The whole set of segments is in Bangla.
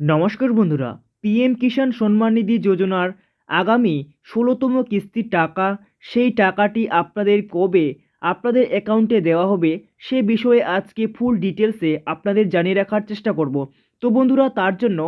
নমস্কার বন্ধুরা পিএম কিষাণ সম্মান নিধি যোজনার আগামী ষোলোতম কিস্তির টাকা, সেই টাকাটি আপনাদের কবে আপনাদের অ্যাকাউন্টে দেওয়া হবে সে বিষয়ে আজকে ফুল ডিটেলসে আপনাদের জানিয়ে রাখার চেষ্টা করব। তো বন্ধুরা, তার জন্য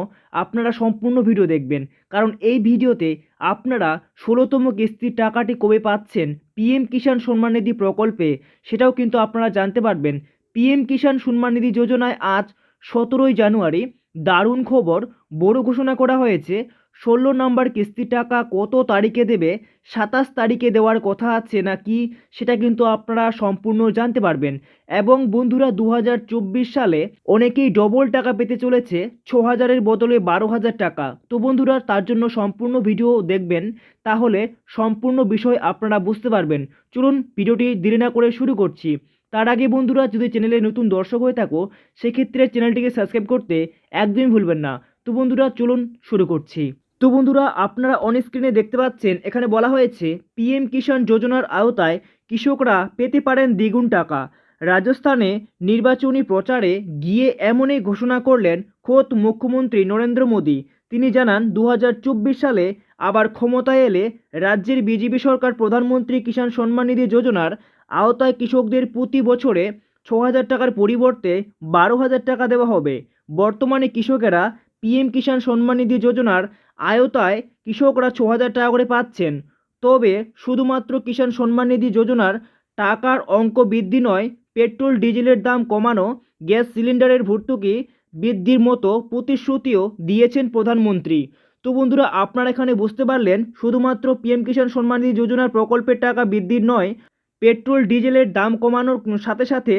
আপনারা সম্পূর্ণ ভিডিও দেখবেন, কারণ এই ভিডিওতে আপনারা ষোলোতম কিস্তির টাকাটি কবে পাচ্ছেন পিএম কিষাণ সম্মান নিধি প্রকল্পে, সেটাও কিন্তু আপনারা জানতে পারবেন। পিএম কিষাণ সম্মান নিধি যোজনায় আজ সতেরোই জানুয়ারি দারুণ খবর। বড় ঘোষণা করা হয়েছে, ষোলো নম্বর কিস্তির টাকা কত তারিখে দেবে, সাতাশ তারিখে দেওয়ার কথা আছে নাকি, সেটা কিন্তু আপনারা সম্পূর্ণ জানতে পারবেন। এবং বন্ধুরা দু হাজার চব্বিশ সালে অনেকেই ডবল টাকা পেতে চলেছে ছ হাজারের বদলে বারো হাজার টাকা। তো বন্ধুরা, তার জন্য সম্পূর্ণ ভিডিও দেখবেন, তাহলে সম্পূর্ণ বিষয় আপনারা বুঝতে পারবেন। চলুন, ভিডিওটি দেরি না করে শুরু করছি। তার আগে বন্ধুরা যদি চ্যানেলে নতুন দর্শক হয়ে থাকো, সেক্ষেত্রে চ্যানেলটিকে সাবস্ক্রাইব করতে একদমই ভুলবেন না। তো বন্ধুরা, চলুন শুরু করছি। তো বন্ধুরা, আপনারা অন স্ক্রিনে দেখতে পাচ্ছেন, এখানে বলা হয়েছে পিএম কিষাণ যোজনার আওতায় কৃষকরা পেতে পারেন দ্বিগুণ টাকা। রাজস্থানে নির্বাচনী প্রচারে গিয়ে এমনই ঘোষণা করলেন খোদ মুখ্যমন্ত্রী নরেন্দ্র মোদী। তিনি জানান দু হাজার চব্বিশ সালে আবার ক্ষমতায় এলে রাজ্যের বিজেপি সরকার প্রধানমন্ত্রী কিষাণ সম্মান নিধি যোজনার আওতায় কৃষকদের প্রতি বছরে ছ হাজার টাকার পরিবর্তে বারো হাজার টাকা দেওয়া হবে। বর্তমানে কৃষকেরা পিএম কিষাণ সম্মান নিধি যোজনার আওতায় কৃষকরা ছ হাজার টাকা করে পাচ্ছেন। তবে শুধুমাত্র কিষাণ সম্মান নিধি যোজনার টাকার অঙ্ক বৃদ্ধি নয়, পেট্রোল, ডিজেলের দাম কমানো, গ্যাস সিলিন্ডারের ভর্তুকি বৃদ্ধির মতো প্রতিশ্রুতিও দিয়েছেন প্রধানমন্ত্রী। তো বন্ধুরা, আপনারা এখানে বুঝতে পারলেন, শুধুমাত্র পিএম কিষাণ সম্মান নিধি যোজনার প্রকল্পের টাকা বৃদ্ধির নয় পেট্রোল, ডিজেলের দাম কমানোর সাথে সাথে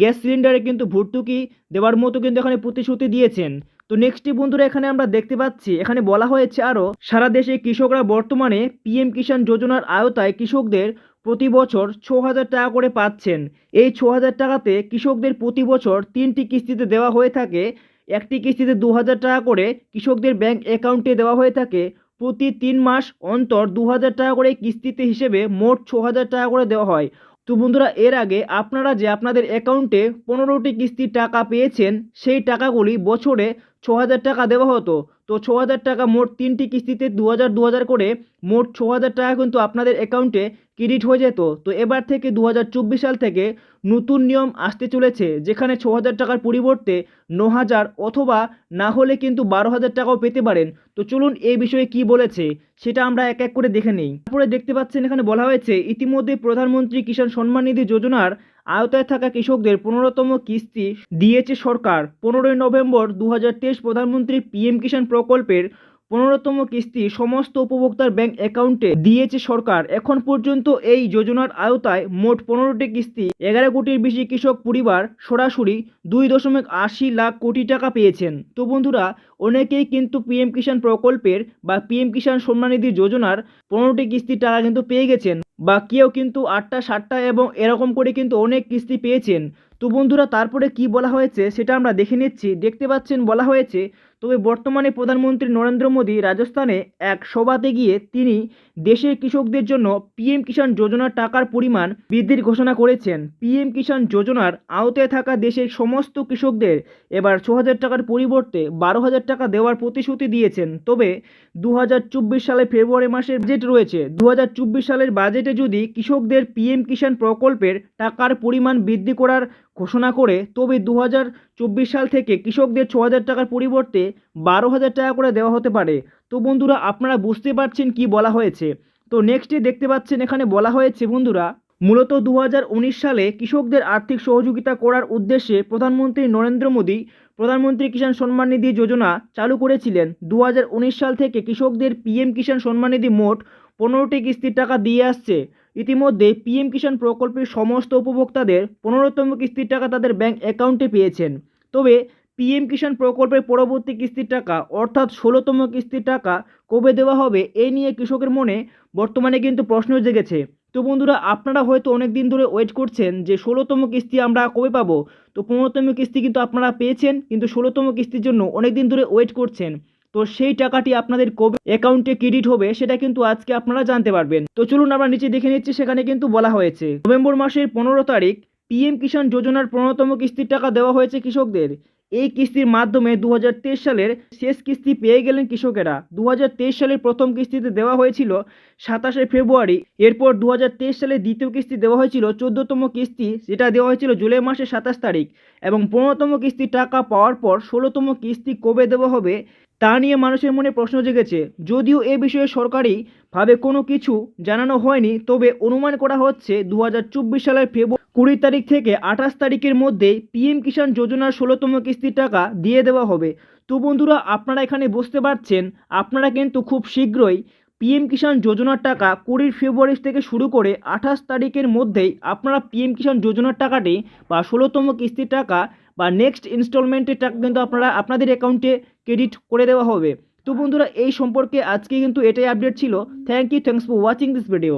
গ্যাস সিলিন্ডারে কিন্তু ভর্তুকি দেওয়ার মতো কিন্তু এখানে প্রতিশ্রুতি দিয়েছেন। তো নেক্সটটি বন্ধুরা এখানে আমরা দেখতে পাচ্ছি, এখানে বলা হয়েছে আরও সারা দেশে কৃষকরা বর্তমানে পিএম কিষাণ যোজনার আওতায় কৃষকদের প্রতি বছর ছ হাজার টাকা করে পাচ্ছেন। এই ছ হাজার টাকাতে কৃষকদের প্রতি বছর তিনটি কিস্তিতে দেওয়া হয়ে থাকে, একটি কিস্তিতে দু হাজার টাকা করে কৃষকদের ব্যাংক অ্যাকাউন্টে দেওয়া হয়ে থাকে প্রতি তিন মাস অন্তর দু হাজার টাকা করে কিস্তিতে হিসেবে মোট ছ হাজার টাকা করে দেওয়া হয়। তো বন্ধুরা, এর আগে আপনারা যে আপনাদের অ্যাকাউন্টে পনেরোটি কিস্তির টাকা পেয়েছেন, সেই টাকাগুলি বছরে ছ হাজার টাকা দেওয়া হতো। তো ছ হাজার টাকা মোট তিনটি কিস্তিতে দু হাজার দু হাজার করে মোট ছ হাজার টাকা কিন্তু আপনাদের অ্যাকাউন্টে ক্রেডিট হয়ে যেত। তো এবার থেকে দু হাজার চব্বিশ সাল থেকে নতুন নিয়ম আসতে চলেছে, যেখানে ছ হাজার টাকার পরিবর্তে ন হাজার অথবা না হলে কিন্তু বারো হাজার টাকাও পেতে পারেন। তো চলুন এই বিষয়ে কি বলেছে, সেটা আমরা এক এক করে দেখে নিই। তারপরে দেখতে পাচ্ছেন এখানে বলা হয়েছে, ইতিমধ্যে প্রধানমন্ত্রী কিষাণ সম্মান নিধি যোজনার আওতায় থাকা কৃষকদের পনেরোতম কিস্তি দিয়েছে সরকার। পনেরোই নভেম্বর দু হাজার তেইশ প্রধানমন্ত্রী পিএম কিষাণ প্রকল্পের পনেরোতম কিস্তি সমস্ত উপভোক্তার ব্যাংক অ্যাকাউন্টে দিয়েছে সরকার। এখন পর্যন্ত এই যোজনার আওতায় মোট পনেরোটি কিস্তি, এগারো কোটির বেশি কৃষক পরিবার সরাসরি দুই দশমিক আশি লাখ কোটি টাকা পেয়েছেন। তো বন্ধুরা, অনেকেই কিন্তু পিএম কিষাণ প্রকল্পের বা পিএম কিষাণ সম্মান নিধি যোজনার পনেরোটি কিস্তির টাকা কিন্তু পেয়ে গেছেন। বা কেউ কিন্তু আটটা সাতটা এবং এরকম করে কিন্তু অনেক কিস্তি পেয়েছেন। তো বন্ধুরা, তারপরে কি বলা হয়েছে সেটা আমরা দেখে নিচ্ছি। দেখতে পাচ্ছেন বলা হয়েছে, তবে বর্তমানে প্রধানমন্ত্রী নরেন্দ্র মোদী রাজস্থানে এক সভাতে গিয়ে তিনি দেশের কৃষকদের জন্য পিএম কিষাণ যোজনার টাকার পরিমাণ বৃদ্ধির ঘোষণা করেছেন। পিএম কিষাণ যোজনার আওতায় থাকা দেশের সমস্ত কৃষকদের এবার ছ হাজার টাকার পরিবর্তে বারো হাজার টাকা দেওয়ার প্রতিশ্রুতি দিয়েছেন। তবে দু হাজার চব্বিশ সালে ফেব্রুয়ারি মাসের বাজেট রয়েছে। দু হাজার চব্বিশ সালের বাজেটে যদি কৃষকদের পিএম কিষাণ প্রকল্পের টাকার পরিমাণ বৃদ্ধি করার ঘোষণা করে তবে দু সাল থেকে কৃষকদের ছ হাজার টাকার পরিবর্তে বারো হাজার টাকা করে দেওয়া হতে পারে। তো বন্ধুরা, আপনারা বুঝতে পারছেন কি বলা হয়েছে? তো নেক্সটে দেখতে পাচ্ছেন এখানে বলা হয়েছে বন্ধুরা, মূলত দু হাজার উনিশ সালে কৃষকদের আর্থিক সহযোগিতা করার উদ্দেশ্যে প্রধানমন্ত্রী নরেন্দ্র মোদী প্রধানমন্ত্রী কিষাণ সম্মান নিধি যোজনা চালু করেছিলেন। দু হাজার উনিশ সাল থেকে কৃষকদের পিএম কিষাণ সম্মান নিধি মোট পনেরোটি কিস্তির টাকা দিয়ে আসছে। ইতিমধ্যে পিএম কিষাণ প্রকল্পের সমস্ত উপভোক্তাদের পনেরোতম কিস্তির টাকা তাদের ব্যাংক অ্যাকাউন্টে পেয়েছেন। তবে পিএম কিষাণ প্রকল্পের পরবর্তী কিস্তির টাকা, অর্থাৎ ষোলোতম কিস্তির টাকা, কবে দেওয়া হবে এই নিয়ে কৃষকের মনে বর্তমানে কিন্তু প্রশ্ন জেগেছে। তো বন্ধুরা, আপনারা হয়তো অনেক দিন ধরে ওয়েট করছেন যে ষোলোতম কিস্তি আমরা কবে পাবো? তো পনেরোতম কিস্তি কিন্তু আপনারা পেয়েছেন, কিন্তু ষোলোতম কিস্তির জন্য অনেক দিন ধরে ওয়েট করছেন। তো সেই টাকাটি আপনাদের কবে অ্যাকাউন্টে ক্রেডিট হবে, সেটা কিন্তু আজকে আপনারা জানতে পারবেন। তো চলুন আমরা নিচে দেখে নিচ্ছি, সেখানে কিন্তু বলা হয়েছে, নভেম্বর মাসের পনেরো তারিখ পিএম কিষাণ যোজনার পনেরোতম কিস্তির টাকা দেওয়া হয়েছে কৃষকদের। এই কিস্তির মাধ্যমে দু হাজার তেইশ সালের শেষ কিস্তি পেয়ে গেলেন কৃষকেরা। দু হাজার তেইশ সালের প্রথম কিস্তিতে দেওয়া হয়েছিল সাতাশে ফেব্রুয়ারি। এরপর দু হাজার তেইশ সালের দ্বিতীয় কিস্তি দেওয়া হয়েছিল চোদ্দোতম কিস্তি, যেটা দেওয়া হয়েছিল জুলাই মাসের সাতাশ তারিখ। এবং পনেরোতম কিস্তির টাকা পাওয়ার পর ষোলোতম কিস্তি কবে দেওয়া হবে, তা নিয়ে মানুষের মনে প্রশ্ন জেগেছে। যদিও এ বিষয়ে সরকারিভাবে কোনো কিছু জানানো হয়নি, তবে অনুমান করা হচ্ছে দু হাজার চব্বিশ সালের ফেব্রুয়ারি কুড়ি তারিখ থেকে আঠাশ তারিখের মধ্যে পিএম কিষাণ যোজনার ষোলোতম কিস্তির টাকা দিয়ে দেওয়া হবে। তো বন্ধুরা, আপনারা এখানে বুঝতে পারছেন, আপনারা কিন্তু খুব শীঘ্রই পিএম কিষাণ যোজনার টাকা কুড়ির ফেব্রুয়ারি থেকে শুরু করে আঠাশ তারিখের মধ্যেই আপনারা পিএম কিষাণ যোজনার টাকাটি বা ষোলোতম কিস্তির টাকা বা নেক্সট ইনস্টলমেন্টের টাকা কিন্তু আপনারা আপনাদের অ্যাকাউন্টে ক্রেডিট করে দেওয়া হবে। তো বন্ধুরা, এই সম্পর্কে আজকে কিন্তু এটাই আপডেট ছিল। Thank you thanks for watching this video